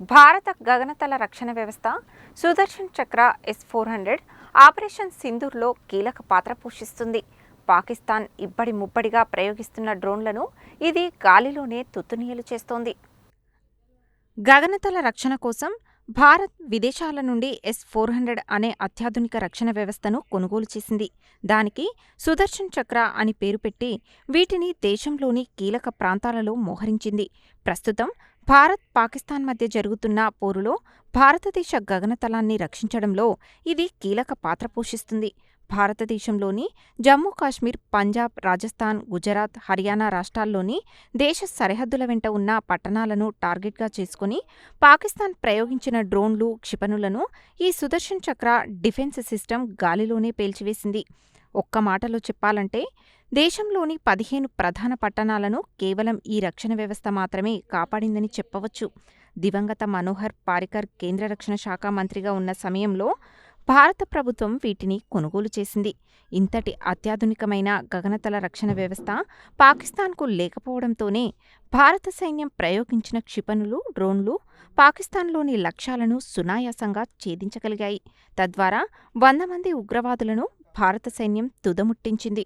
భారత గగనతల రక్షణ వ్యవస్థ Sudarshan Chakra S four hundred operation సింధూర్లో కీలక పాత్ర పోషిస్తుంది. పాకిస్తాన్ ఇబ్బడి ముబ్బడిగా ప్రయోగిస్తున్న డ్రోన్లను ఇది గాలిలోనే తుత్తునియలు చేస్తోంది. గగనతల రక్షణ కోసం భారత్ విదేశాల నుండి ఎస్ ఫోర్ హండ్రెడ్ అనే అత్యాధునిక రక్షణ వ్యవస్థను కొనుగోలు చేసింది. దానికి సుదర్శన్ చక్ర అని పేరు పెట్టి వీటిని దేశంలోని కీలక ప్రాంతాలలో మోహరించింది. ప్రస్తుతం భారత్ పాకిస్తాన్ మధ్య జరుగుతున్న పోరులో భారతదేశ గగనతలాన్ని రక్షించడంలో ఇది కీలక పాత్ర పోషిస్తుంది. భారతదేశంలోని జమ్మూ కాశ్మీర్ పంజాబ్ రాజస్థాన్ గుజరాత్ హర్యానా రాష్ట్రాల్లోని దేశ సరిహద్దుల వెంట ఉన్న పట్టణాలను టార్గెట్గా చేసుకుని పాకిస్తాన్ ప్రయోగించిన డ్రోన్లు క్షిపణులను ఈ సుదర్శన్ చక్ర డిఫెన్స్ సిస్టమ్ గాలిలోనే పేల్చివేసింది. ఒక్క మాటలో చెప్పాలంటే దేశంలోని పదిహేను ప్రధాన పట్టణాలను కేవలం ఈ రక్షణ వ్యవస్థ మాత్రమే కాపాడిందని చెప్పవచ్చు. దివంగత మనోహర్ పారికర్ కేంద్ర రక్షణ శాఖ మంత్రిగా ఉన్న సమయంలో భారత ప్రభుత్వం వీటిని కొనుగోలు చేసింది. ఇంతటి అత్యాధునికమైన గగనతల రక్షణ వ్యవస్థ పాకిస్తాన్కు లేకపోవడంతోనే భారత సైన్యం ప్రయోగించిన క్షిపణులు డ్రోన్లు పాకిస్తాన్లోని లక్ష్యాలను సునాయాసంగా ఛేదించగలిగాయి. తద్వారా వంద మంది ఉగ్రవాదులను భారత సైన్యం తుదముట్టించింది.